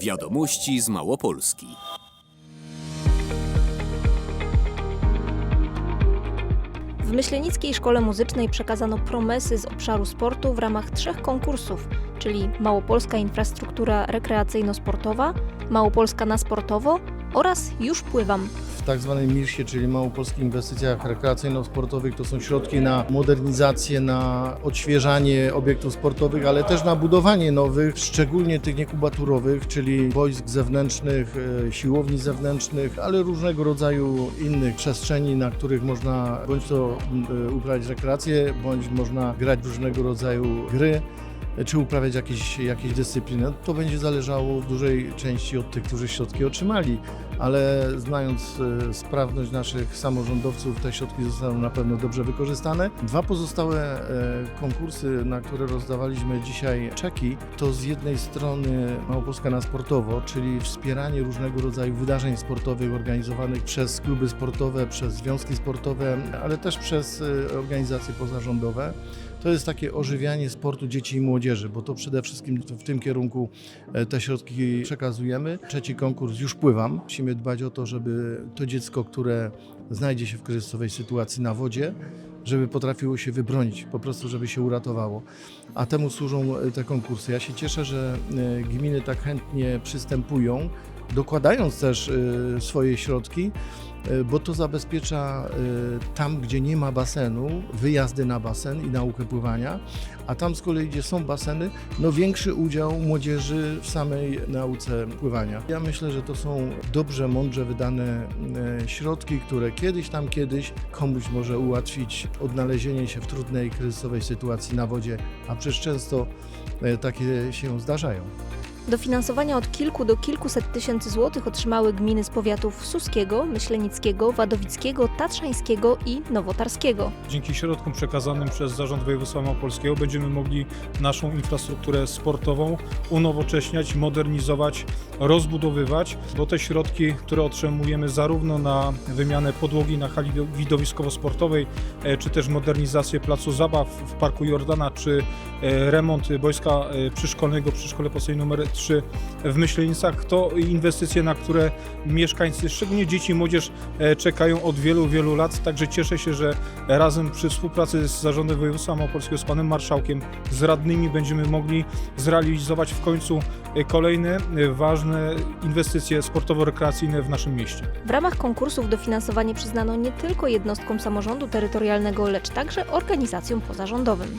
Wiadomości z Małopolski. W Myślenickiej Szkole Muzycznej przekazano promesy z obszaru sportu w ramach trzech konkursów, czyli Małopolska Infrastruktura Rekreacyjno-Sportowa, Małopolska na Sportowo oraz Już Pływam. W tak zwanym MIRS-ie, czyli Małopolskich Inwestycjach Rekreacyjno-Sportowych. To są środki na modernizację, na odświeżanie obiektów sportowych, ale też na budowanie nowych, szczególnie tych niekubaturowych, czyli wojsk zewnętrznych, e, siłowni zewnętrznych, ale różnego rodzaju innych przestrzeni, na których można bądź to e, uprawiać rekreację, bądź można grać różnego rodzaju gry czy uprawiać jakieś, jakieś dyscypliny. To będzie zależało w dużej części od tych, którzy środki otrzymali, ale znając e, sprawność naszych samorządowców, te środki zostaną na pewno dobrze wykorzystane. Dwa pozostałe e, konkursy, na które rozdawaliśmy dzisiaj czeki, to z jednej strony Małopolska na sportowo, czyli wspieranie różnego rodzaju wydarzeń sportowych organizowanych przez kluby sportowe, przez związki sportowe, ale też przez e, organizacje pozarządowe. To jest takie ożywianie sportu dzieci i młodzieży, bo to przede wszystkim w tym kierunku e, te środki przekazujemy. Trzeci konkurs już pływam. Musimy dbać o to, żeby to dziecko, które znajdzie się w kryzysowej sytuacji na wodzie, żeby potrafiło się wybronić, po prostu żeby się uratowało. A temu służą e, te konkursy. Ja się cieszę, że e, gminy tak chętnie przystępują, dokładając też e, swoje środki, e, bo to zabezpiecza e, tam, gdzie nie ma basenu, wyjazdy na basen i naukę pływania, a tam z kolei, gdzie są baseny, no większy udział młodzieży w samej nauce pływania. Ja myślę, że to są dobrze, mądrze wydane środki, które kiedyś tam kiedyś komuś może ułatwić odnalezienie się w trudnej, kryzysowej sytuacji na wodzie, a przecież często takie się zdarzają. Dofinansowania od kilku do kilkuset tysięcy złotych otrzymały gminy z powiatów Suskiego, Myślenickiego, Wadowickiego, Tatrzańskiego i Nowotarskiego. Dzięki środkom przekazanym przez Zarząd Województwa Małopolskiego będziemy mogli naszą infrastrukturę sportową unowocześniać, modernizować, rozbudowywać, bo te środki, które otrzymujemy zarówno na wymianę podłogi na hali widowiskowo-sportowej, e, czy też modernizację placu zabaw w Parku Jordana, czy e, remont boiska e, przyszkolnego przy Szkole Podstawowej nr 3 w Myślenicach, to inwestycje, na które mieszkańcy, szczególnie dzieci i młodzież e, czekają od wielu, wielu lat. Także cieszę się, że razem przy współpracy z Zarządem Województwa Małopolskiego, z Panem Marszałkiem, z radnymi będziemy mogli zrealizować w końcu e, kolejne e, ważne inwestycje sportowo-rekreacyjne w naszym mieście. W ramach konkursów dofinansowanie przyznano nie tylko jednostkom samorządu terytorialnego, lecz także organizacjom pozarządowym.